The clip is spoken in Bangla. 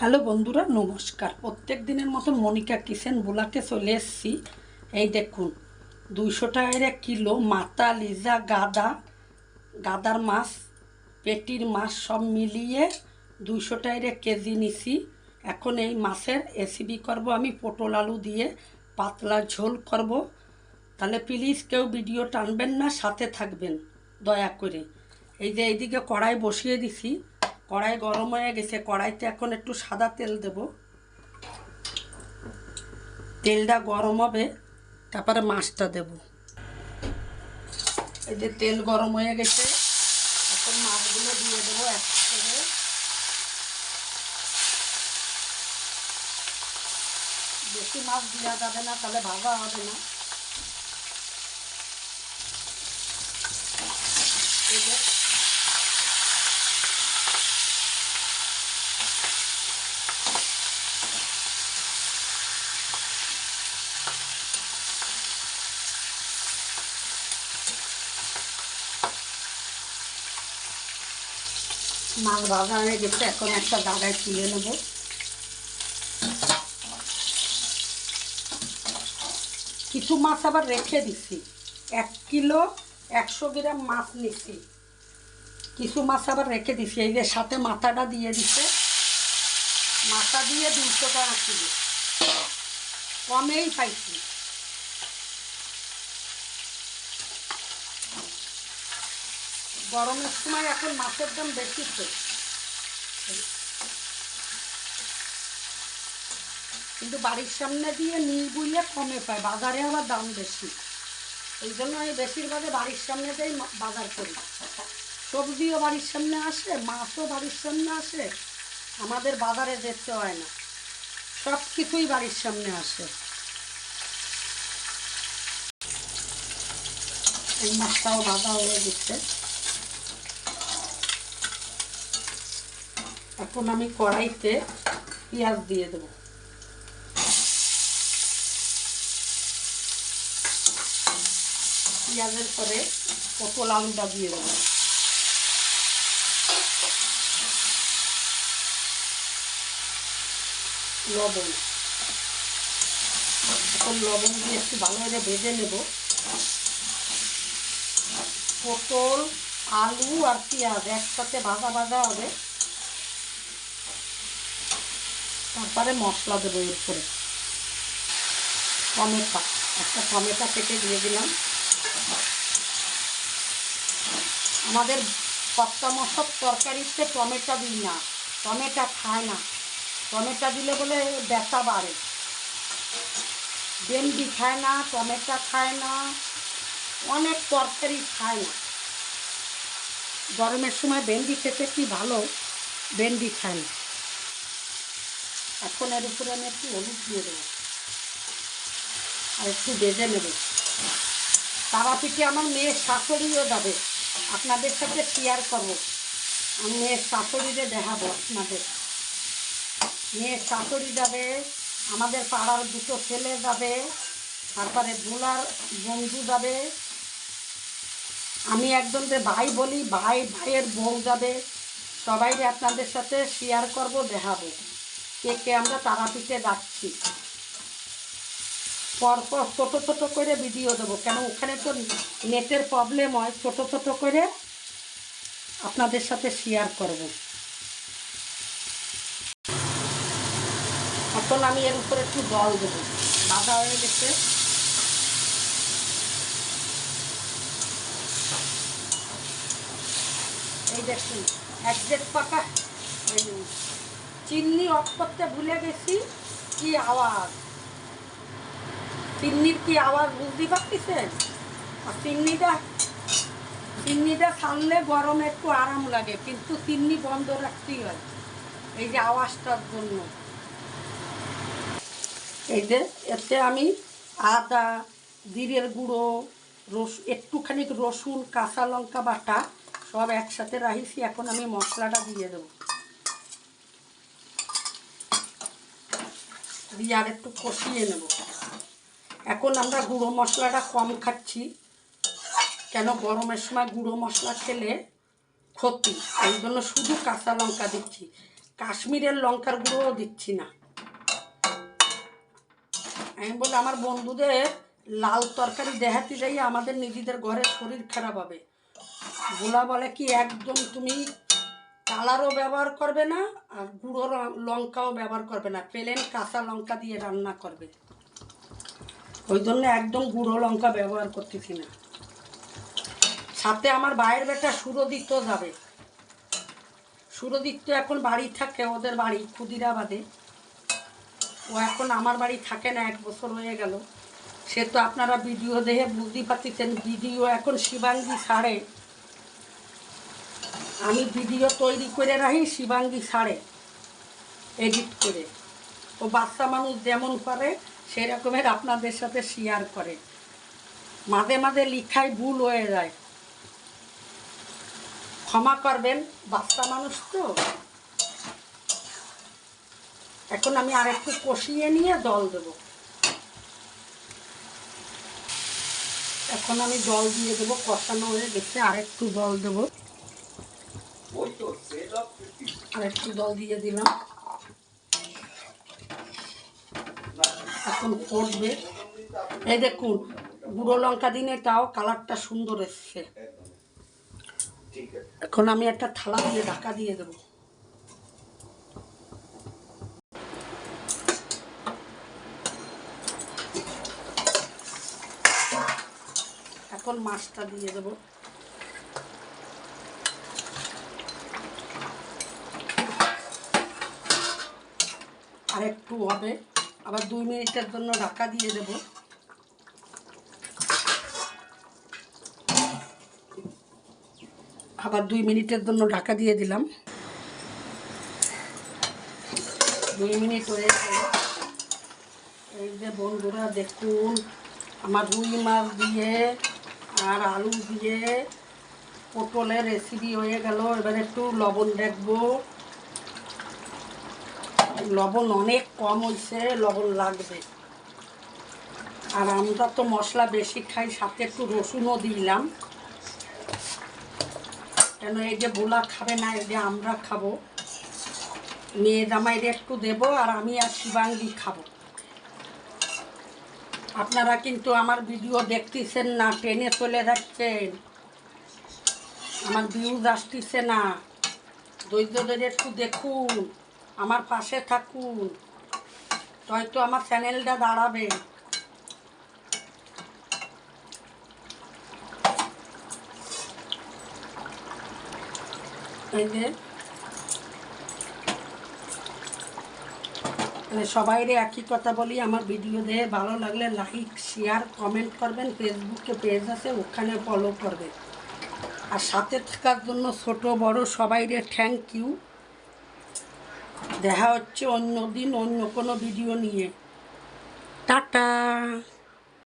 হ্যালো বন্ধুরা, নমস্কার। প্রত্যেক দিনের মতো মনিকা কিচেন বোলাকে চলে এসেছি। এই দেখুন, দুইশো টাকার এক কিলো মাতা, লিজা, গাদা, গাদার মাছ, পেটির মাছ সব মিলিয়ে দুইশো টাকার এক কেজি নিছি। এখন এই মাছের রেসিপি করব আমি, পটল আলু দিয়ে পাতলা ঝোল করব। তাহলে প্লিজ কেউ ভিডিও টানবেন না, সাথে থাকবেন, দয়া করে। এই যে এইদিকে কড়াই বসিয়ে দিছি। কড়াই গরম হয়ে গেছে, কড়াইতে এখন একটু সাদা তেল দেব। তেলটা গরম হবে, তারপরে মাছটা দেব। এই যে তেল গরম হয়ে গেছে, এখন মাছগুলো দিয়ে দেবো এক করে। বেশি মাছ দেওয়া যাবে না, তাহলে ভাজা হবে না। এই যে মাছ ভাজা গেছে, এখন একটা জায়গায় তুলে নেব। কিছু মাছ আবার রেখে দিছি। এক কিলো একশো গ্রাম মাছ নিছি। কিছু মাছ আবার রেখে দিছি, এই যে সাথে মাথাটা দিয়ে দিছে। মাথা দিয়ে দুশো টাকা কিলো। কমেই পাইছি। গরমের সময় এখন মাছের দাম বেশি তো। কিন্তু বাড়ির সামনে দিয়ে নীল বুইলে কমে পায়, বাজারে আবার দাম বেশি। এই জন্য আমি বেশিরভাগে বাড়ির সামনে দিয়েই মা- বাজার করি। সবজিও বাড়ির সামনে আসে, মাছও বাড়ির সামনে আসে, আমাদের বাজারে যেতে হয় না। সব কিছুই বাড়ির সামনে আসে। এই মাছটাও ভাজা হয়ে গেছে। এখন আমি কড়াইতে পেঁয়াজ দিয়ে দেবো। পেঁয়াজের পরে পটল আলুটা দিয়ে দেবো। লবণ। এখন লবণ দিয়ে একটু ভালো করে ভেজে নেব। পটল, আলু আর পেঁয়াজ একসাথে ভাজা ভাজা হবে। তারপরে মশলা দেবো এরপরে টমেটো, একটা টমেটো কেটে দিয়ে দিলাম। আমাদের কর্তা মশক তরকারিতে টমেটো দিই না, টমেটো খায় না। টমেটো দিলে বলে ব্যথা বাড়ে। ভেন্ডি খায় না, টমেটো খায় না, অনেক তরকারি খায় না। গরমের সময় ভেন্ডি খেতে কি ভালো? ভেন্ডি খায় না। এখন এর উপরে আমি একটু হলুদ দিয়ে দেবো। আর একটু বেজে নেব। তারাপীঠে আমার মেয়ের শাশুড়িও যাবে। আপনাদের সাথে শেয়ার করব। আমি মেয়ের শাশুড়িরে দেখাবো আপনাদের। মেয়ের শাশুড়ি যাবে, আমাদের পাড়ার দুটো ছেলে যাবে, তারপরে ভোলার বন্ধু যাবে। আমি একজনকে ভাই বলি, ভাই, ভাইয়ের বউ যাবে। সবাইকে আপনাদের সাথে শেয়ার করব, দেখাবো। কে কে আমরা তারাপীঠে যাচ্ছি পরপর ছোটো ছোটো করে ভিডিও দেবো। কেন ওখানে তো নেটের প্রবলেম হয়। ছোটো ছোটো করে আপনাদের সাথে শেয়ার করব। এখন আমি এর উপরে একটু জল দেবো। বাধা হয়ে গেছে। এই দেখুন, এক দেড় পাকা এই চিনি অফ করতে ভুলে গেছি। কি আওয়াজ? চিন্নির কি আওয়াজ বুঝতে পারতেছেন? আর চিন্নিটা চিন্নিটা ছাড়লে গরমে একটু আরাম লাগে, কিন্তু চিন্নি বন্ধ রাখতেই হয়, এই যে আওয়াজটার জন্য। এই যে এতে আমি আদা, জিরের গুঁড়ো, রস, একটুখানি রসুন, কাঁচা লঙ্কা বাটা সব একসাথে রাখিছি, এখন আমি মশলাটা দিয়ে দেবো। দিয়ে আর একটু কষিয়ে নেব। এখন আমরা গুঁড়ো মশলাটা কম খাচ্ছি, কেন গরমের সময় গুঁড়ো মশলা খেলে ক্ষতি। এই জন্য শুধু কাঁচা লঙ্কা দিচ্ছি। কাশ্মীরের লঙ্কার গুঁড়োও দিচ্ছি না। আমি বলি, আমার বন্ধুদের লাল তরকারি দেখাতে যাই আমাদের নিজেদের ঘরে শরীর খারাপ হবে। গোলা বলে কি, একদম তুমি কালারও ব্যবহার করবে না আর গুঁড়ো লঙ্কাও ব্যবহার করবে না। প্লেন কাঁচা লঙ্কা দিয়ে রান্না করবে। ওই জন্য একদম গুঁড়ো লঙ্কা ব্যবহার করতেছি না। সাথে আমার ভাইয়ের বেটা সুরদিত্য যাবে। সুরদিত্য এখন বাড়ি থাকে, ওদের বাড়ি ক্ষুদিরাবাদে। ও এখন আমার বাড়ি থাকে না, এক বছর হয়ে গেল। সে তো আপনারা ভিডিও দেখে বুঝতে পারতেছেন, ভিডিও এখন শিবাঙ্গী ছাড়ে আমি ভিডিও তৈরি করে রাখি শিবাঙ্গী ছাড়ে এডিট করে। ও বাচ্চা মানুষ যেমন পারে সেই রকমের আপনাদের সাথে শেয়ার করে। মাঝে মাঝে লিখায় ভুল হয়ে যায়। ক্ষমা করবেন, বাচ্চা মানুষ তো। এখন আমি আরেকটু কষিয়ে নিয়ে জল দেব। এখন আমি জল দিয়ে দেবো, কষানো হয়ে গেছে, আরেকটু জল দেবো। আরেকটু জল দিয়ে দিলাম। এখন ফুটবে এই দেখুন, গুঁড়ো লঙ্কা দিনে তাও কালারটা সুন্দর এসছে। এখন আমি একটা থালা দিয়ে ঢাকা দিয়ে দেবো। এখন মাছটা দিয়ে দেবো। আর একটু হবে। আবার দুই মিনিটের জন্য ঢাকা দিয়ে দেবো। আবার দুই মিনিটের জন্য ঢাকা দিয়ে দিলাম। দুই মিনিট হয়ে গেল। এই যে বন্ধুরা, দেখুন, আমার রুই মাছ দিয়ে আর আলু দিয়ে পটলের রেসিপি হয়ে গেল। এবার একটু লবণ দেখব। লবণ অনেক কম হয়েছে, লবণ লাগবে। আর আমরা তো মশলা বেশি খাই, সাথে একটু রসুনও দিলাম। কেন এই যে বোলা খাবে না, এই যে আমরা খাব। মেয়ে জামাইরে একটু দেবো আর আমি আর শিবাঙ্গি খাব। আপনারা কিন্তু আমার ভিডিও দেখতেছেন না ট্রেনে চলে যাচ্ছেন। আমার ভিউজ আসতেছে না। ধৈর্য ধরে একটু দেখুন। আমার পাশে থাকুন। হয়তো আমার চ্যানেলটা দাঁড়াবে। এই যে। মানে সবাইরে একই কথা বলি, আমার ভিডিও দেখে ভালো লাগলে লাইক শেয়ার কমেন্ট করবেন। ফেসবুকে পেজ আছে, ওখানে ফলো করবেন। আর সাথে থাকার জন্য ছোট, বড় সবাইরে থ্যাংক ইউ দেখা হচ্ছে অন্য দিন অন্য কোনো ভিডিও নিয়ে। টাটা।